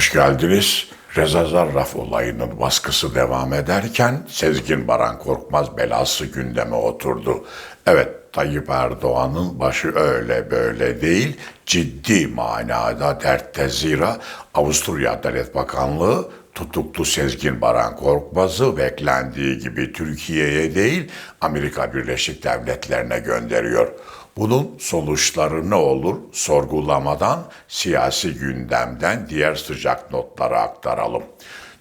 Hoş geldiniz. Reza Zarraf olayının baskısı devam ederken Sezgin Baran Korkmaz belası gündeme oturdu. Evet Tayyip Erdoğan'ın başı öyle böyle değil, ciddi manada dertte zira Avusturya Adalet Bakanlığı tutuklu Sezgin Baran Korkmaz'ı beklendiği gibi Türkiye'ye değil Amerika Birleşik Devletleri'ne gönderiyor. Bunun sonuçları ne olur sorgulamadan siyasi gündemden diğer sıcak notlara aktaralım.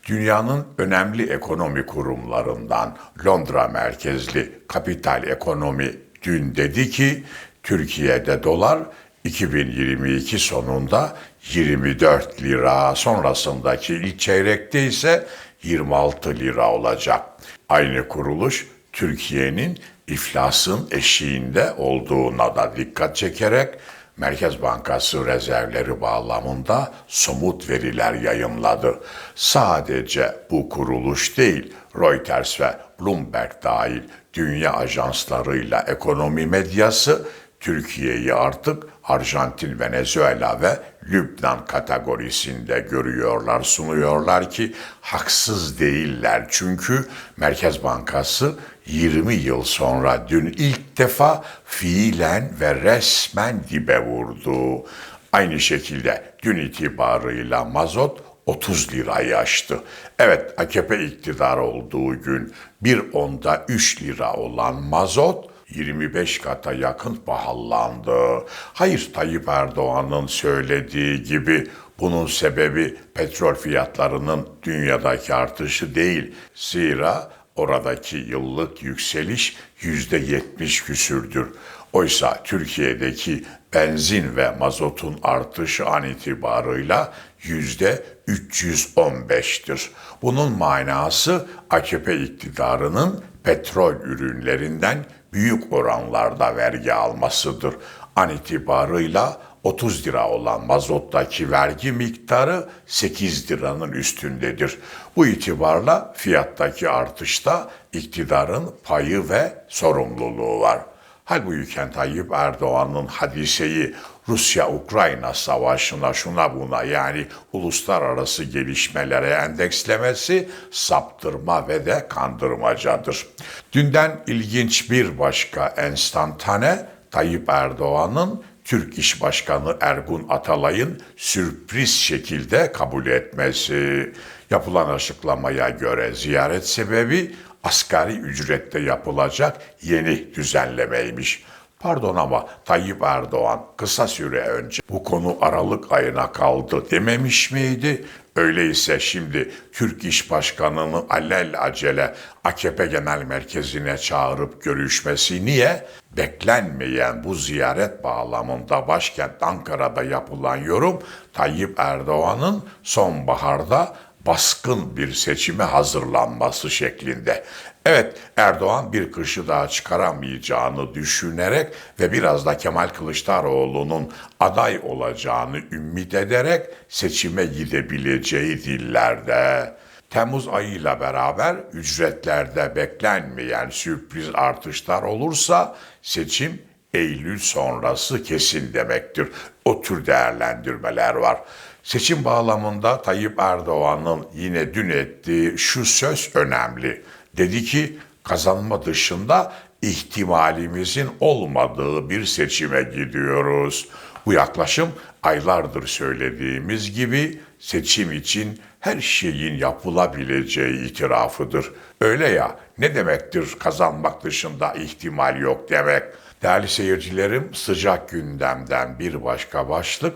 Dünyanın önemli ekonomi kurumlarından Londra merkezli Kapital Ekonomi dün dedi ki Türkiye'de dolar 2022 sonunda 24 lira sonrasındaki ilk çeyrekte ise 26 lira olacak. Aynı kuruluş Türkiye'nin iflasın eşiğinde olduğuna da dikkat çekerek Merkez Bankası rezervleri bağlamında somut veriler yayımladı. Sadece bu kuruluş değil, Reuters ve Bloomberg dahil dünya ajanslarıyla ekonomi medyası Türkiye'yi artık Arjantin, Venezuela ve Lübnan kategorisinde görüyorlar, sunuyorlar ki haksız değiller. Çünkü Merkez Bankası 20 yıl sonra dün ilk defa fiilen ve resmen dibe vurdu. Aynı şekilde dün itibarıyla mazot 30 lirayı aştı. Evet AKP iktidar olduğu gün bir onda 3 lira olan mazot 25 kata yakın pahalandı. Hayır Tayyip Erdoğan'ın söylediği gibi bunun sebebi petrol fiyatlarının dünyadaki artışı değil. Zira oradaki yıllık yükseliş yüzde yetmiş küsürdür. Oysa Türkiye'deki benzin ve mazotun artışı an itibarıyla yüzde 315'tir. Bunun manası AKP iktidarının petrol ürünlerinden büyük oranlarda vergi almasıdır. An itibarıyla 30 lira olan mazottaki vergi miktarı 8 liranın üstündedir. Bu itibarla fiyattaki artışta iktidarın payı ve sorumluluğu var. Halbuki Tayyip Erdoğan'ın hadiseyi Rusya-Ukrayna savaşına şuna buna yani uluslararası gelişmelere endekslemesi saptırma ve de kandırmacadır. Dünden ilginç bir başka enstantane Tayyip Erdoğan'ın Türk İş Başkanı Ergun Atalay'ın sürpriz şekilde kabul etmesi. Yapılan açıklamaya göre ziyaret sebebi asgari ücrette yapılacak yeni düzenlemeymiş. Pardon ama Tayyip Erdoğan kısa süre önce bu konu Aralık ayına kaldı dememiş miydi? Öyleyse şimdi Türk İş Başkanı'nı alel acele AKP Genel Merkezi'ne çağırıp görüşmesi niye? Beklenmeyen bu ziyaret bağlamında başkent Ankara'da yapılan yorum Tayyip Erdoğan'ın sonbaharda baskın bir seçime hazırlanması şeklinde. Evet Erdoğan bir kışı daha çıkaramayacağını düşünerek ve biraz da Kemal Kılıçdaroğlu'nun aday olacağını ümit ederek seçime gidebileceği dillerde. Temmuz ayıyla beraber ücretlerde beklenmeyen sürpriz artışlar olursa seçim Eylül sonrası kesin demektir. O tür değerlendirmeler var. Seçim bağlamında Tayyip Erdoğan'ın yine dün ettiği şu söz önemli. Dedi ki kazanma dışında ihtimalimizin olmadığı bir seçime gidiyoruz. Bu yaklaşım aylardır söylediğimiz gibi seçim için her şeyin yapılabileceği itirafıdır. Öyle ya ne demektir kazanmak dışında ihtimal yok demek. Değerli seyircilerim sıcak gündemden bir başka başlık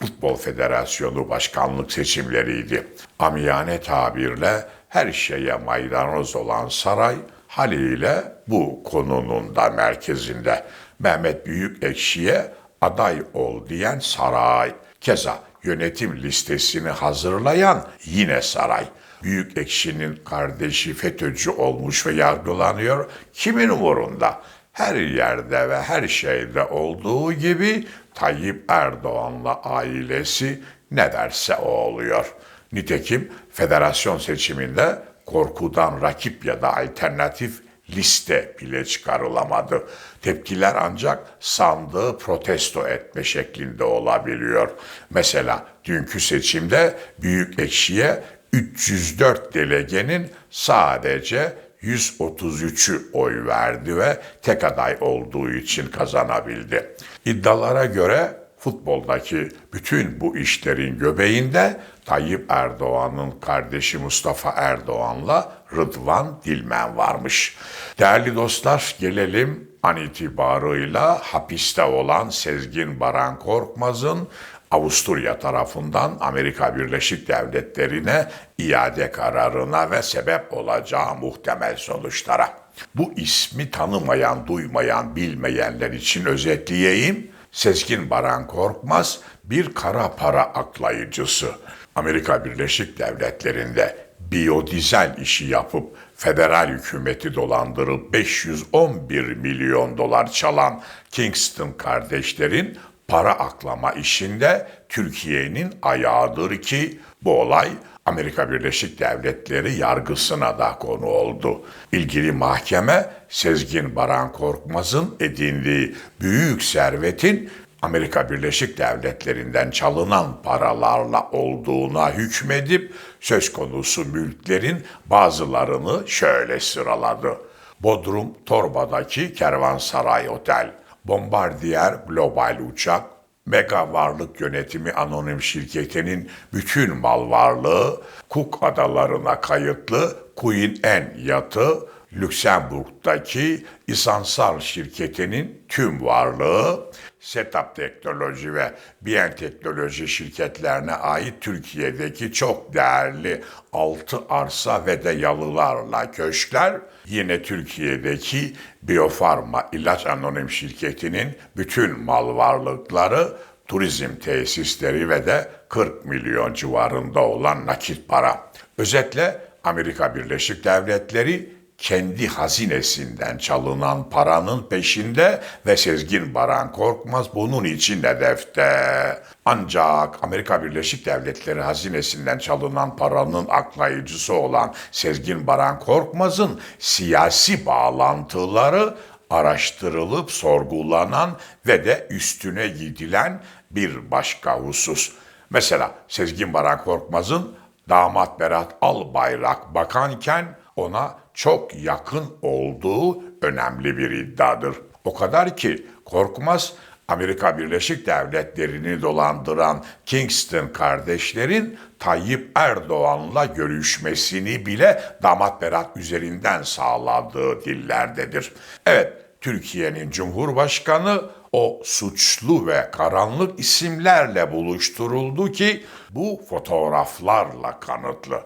Futbol Federasyonu başkanlık seçimleriydi. Amiyane tabirle her şeye maydanoz olan saray haliyle bu konunun da merkezinde. Mehmet Büyükekşi'ye aday ol diyen saray. Keza yönetim listesini hazırlayan yine saray. Büyük Ekşi'nin kardeşi FETÖ'cü olmuş ve yargılanıyor. Kimin umurunda? Her yerde ve her şeyde olduğu gibi Tayyip Erdoğan'la ailesi ne derse o oluyor. Nitekim federasyon seçiminde korkudan rakip ya da alternatif liste bile çıkarılamadı. Tepkiler ancak sandığı protesto etme şeklinde olabiliyor. Mesela dünkü seçimde Büyük Ekşi'ye 304 delegenin sadece 133'ü oy verdi ve tek aday olduğu için kazanabildi. İddialara göre futboldaki bütün bu işlerin göbeğinde Tayyip Erdoğan'ın kardeşi Mustafa Erdoğan'la Rıdvan Dilmen varmış. Değerli dostlar gelelim an itibarıyla hapiste olan Sezgin Baran Korkmaz'ın Avusturya tarafından Amerika Birleşik Devletleri'ne iade kararına ve sebep olacağı muhtemel sonuçlara. Bu ismi tanımayan, duymayan, bilmeyenler için özetleyeyim. Sezgin Baran Korkmaz bir kara para aklayıcısı. Amerika Birleşik Devletleri'nde biyodizel işi yapıp federal hükümeti dolandırıp 511 milyon dolar çalan Kingston kardeşlerin para aklama işinde Türkiye'nin ayağıdır ki bu olay Amerika Birleşik Devletleri yargısına da konu oldu. İlgili mahkeme Sezgin Baran Korkmaz'ın edindiği büyük servetin Amerika Birleşik Devletleri'nden çalınan paralarla olduğuna hükmedip söz konusu mülklerin bazılarını şöyle sıraladı. Bodrum Torba'daki Kervansaray Otel, Bombardier Global Uçak, Mega Varlık Yönetimi Anonim Şirketi'nin bütün mal varlığı, Cook Adalarına kayıtlı Queen Anne yatı, Lüksemburg'daki İsansal şirketinin tüm varlığı, Setup Teknoloji ve Bien Teknoloji şirketlerine ait Türkiye'deki çok değerli altı arsa ve de yalılarla köşkler, yine Türkiye'deki Biofarma İlaç Anonim Şirketi'nin bütün mal varlıkları, turizm tesisleri ve de 40 milyon civarında olan nakit para. Özetle Amerika Birleşik Devletleri kendi hazinesinden çalınan paranın peşinde ve Sezgin Baran Korkmaz bunun için hedefte. Ancak Amerika Birleşik Devletleri hazinesinden çalınan paranın aklayıcısı olan Sezgin Baran Korkmaz'ın siyasi bağlantıları araştırılıp sorgulanan ve de üstüne gidilen bir başka husus. Mesela Sezgin Baran Korkmaz'ın damat Berat Albayrak bakanken ona çok yakın olduğu önemli bir iddiadır. O kadar ki Korkmaz Amerika Birleşik Devletleri'ni dolandıran Kingston kardeşlerin Tayyip Erdoğan'la görüşmesini bile damat Berat üzerinden sağladığı dillerdedir. Evet, Türkiye'nin Cumhurbaşkanı o suçlu ve karanlık isimlerle buluşturuldu ki bu fotoğraflarla kanıtlı.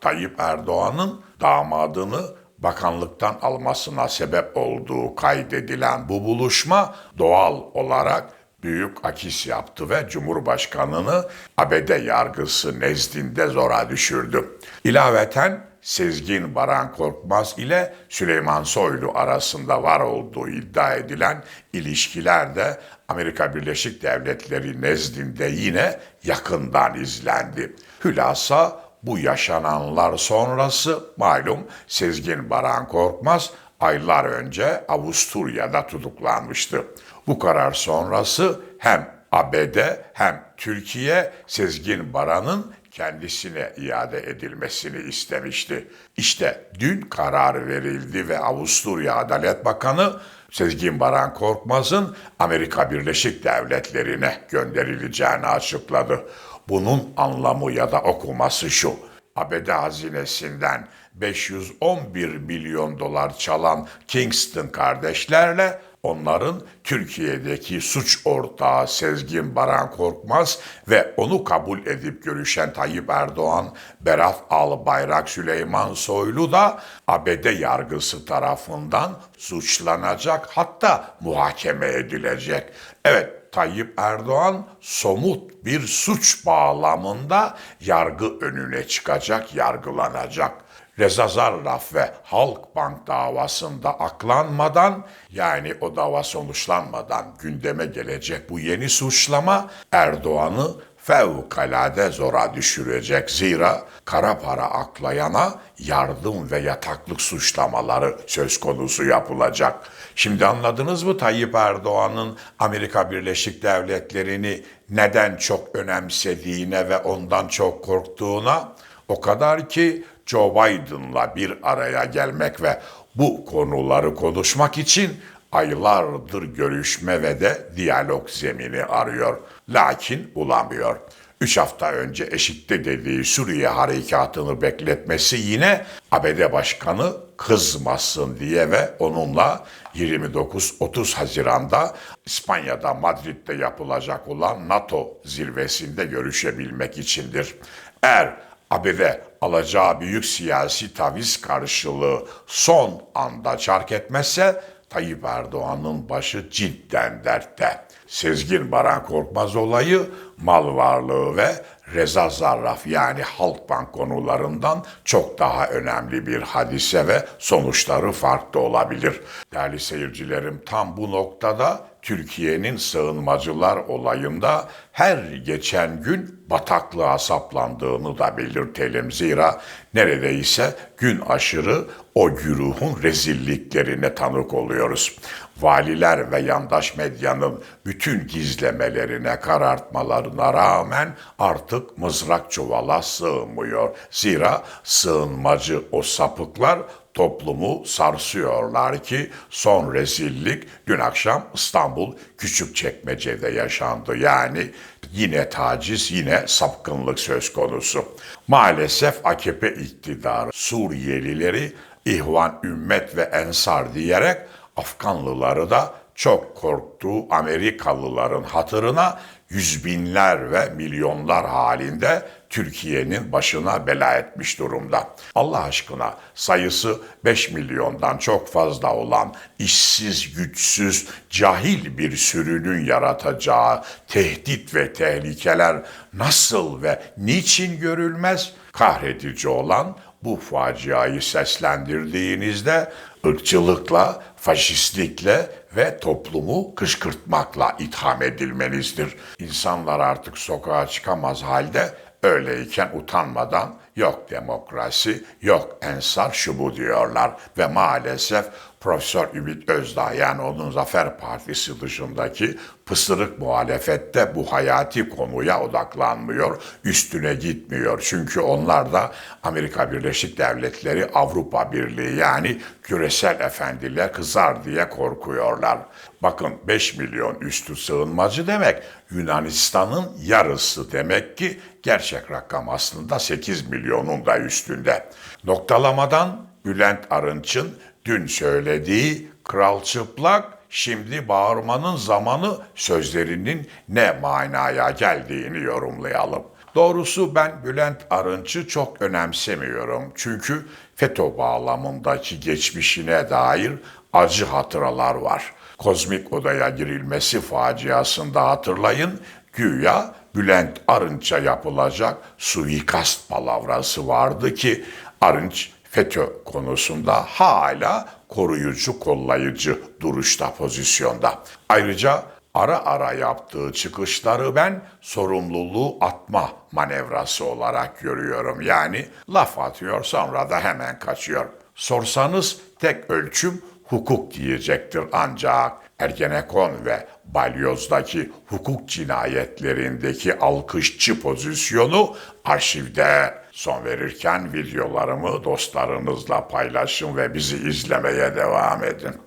Tayyip Erdoğan'ın damadını bakanlıktan almasına sebep olduğu kaydedilen bu buluşma doğal olarak büyük akis yaptı ve Cumhurbaşkanını ABD yargısı nezdinde zora düşürdü. İlaveten Sezgin Baran Korkmaz ile Süleyman Soylu arasında var olduğu iddia edilen ilişkiler de Amerika Birleşik Devletleri nezdinde yine yakından izlendi. Hülasa bu yaşananlar sonrası malum Sezgin Baran Korkmaz aylar önce Avusturya'da tutuklanmıştı. Bu karar sonrası hem ABD hem Türkiye Sezgin Baran'ın kendisine iade edilmesini istemişti. İşte dün karar verildi ve Avusturya Adalet Bakanı Sezgin Baran Korkmaz'ın Amerika Birleşik Devletleri'ne gönderileceğini açıkladı. Bunun anlamı ya da okuması şu. ABD hazinesinden 511 milyon dolar çalan Kingston kardeşlerle onların Türkiye'deki suç ortağı Sezgin Baran Korkmaz ve onu kabul edip görüşen Tayyip Erdoğan, Berat Albayrak, Süleyman Soylu da ABD yargısı tarafından suçlanacak hatta muhakeme edilecek. Evet Tayyip Erdoğan somut bir suç bağlamında yargı önüne çıkacak, yargılanacak. Reza Zarraf ve Halkbank davasında aklanmadan yani o dava sonuçlanmadan gündeme gelecek bu yeni suçlama Erdoğan'ı fevkalade zora düşürecek. Zira kara para aklayana yardım ve yataklık suçlamaları söz konusu yapılacak. Şimdi anladınız mı Tayyip Erdoğan'ın Amerika Birleşik Devletleri'ni neden çok önemsediğine ve ondan çok korktuğuna? O kadar ki Joe Biden'la bir araya gelmek ve bu konuları konuşmak için aylardır görüşme ve de diyalog zemini arıyor. Lakin bulamıyor. Üç hafta eşitte eşitte dediği Suriye harekatını bekletmesi yine ABD Başkanı kızmasın diye ve onunla 29-30 Haziran'da İspanya'da Madrid'de yapılacak olan NATO zirvesinde görüşebilmek içindir. Eğer ABD alacağı büyük siyasi taviz karşılığı son anda çark etmezse Tayyip Erdoğan'ın başı cidden dertte. Sezgin Baran Korkmaz olayı mal varlığı ve Reza Zarraf yani Halkbank konularından çok daha önemli bir hadise ve sonuçları farklı olabilir. Değerli seyircilerim tam bu noktada Türkiye'nin sığınmacılar olayında her geçen gün bataklığa saplandığını da belirtelim. Zira neredeyse gün aşırı o güruhun rezilliklerine tanık oluyoruz. Valiler ve yandaş medyanın bütün gizlemelerine, karartmalarına rağmen artık mızrak çuvala sığmıyor. Zira sığınmacı o sapıklar toplumu sarsıyorlar ki son rezillik dün akşam İstanbul Küçükçekmece'de yaşandı. Yani yine taciz, yine sapkınlık söz konusu. Maalesef AKP iktidarı Suriyelileri İhvan Ümmet ve Ensar diyerek Afganlıları da çok korktuğu Amerikalıların hatırına yüz binler ve milyonlar halinde Türkiye'nin başına bela etmiş durumda. Allah aşkına sayısı 5 milyondan çok fazla olan işsiz, güçsüz, cahil bir sürünün yaratacağı tehdit ve tehlikeler nasıl ve niçin görülmez? Kahredici olan bu faciayı seslendirdiğinizde ırkçılıkla, faşistlikle ve toplumu kışkırtmakla itham edilmenizdir. İnsanlar artık sokağa çıkamaz halde öyleyken utanmadan yok demokrasi, yok ensar şu bu diyorlar ve maalesef Profesör Ümit Özdağ yani onun Zafer Partisi dışındaki pısırık muhalefette bu hayati konuya odaklanmıyor, üstüne gitmiyor. Çünkü onlar da Amerika Birleşik Devletleri, Avrupa Birliği yani küresel efendiler kızar diye korkuyorlar. Bakın 5 milyon üstü sığınmacı demek Yunanistan'ın yarısı demek ki gerçek rakam aslında 8 milyonun da üstünde. Noktalamadan Bülent Arınç'ın dün söylediği kral çıplak şimdi bağırmanın zamanı sözlerinin ne manaya geldiğini yorumlayalım. Doğrusu ben Bülent Arınç'ı çok önemsemiyorum. Çünkü FETÖ bağlamındaki geçmişine dair acı hatıralar var. Kozmik odaya girilmesi faciasında hatırlayın güya Bülent Arınç'a yapılacak suikast palavrası vardı ki Arınç FETÖ konusunda hala koruyucu, kollayıcı duruşta, pozisyonda. Ayrıca ara ara yaptığı çıkışları ben sorumluluğu atma manevrası olarak görüyorum. Yani laf atıyor sonra da hemen kaçıyor. Sorsanız tek ölçüm hukuk diyecektir ancak Ergenekon ve Balyoz'daki hukuk cinayetlerindeki alkışçı pozisyonu arşivde son verirken videolarımı dostlarınızla paylaşın ve bizi izlemeye devam edin.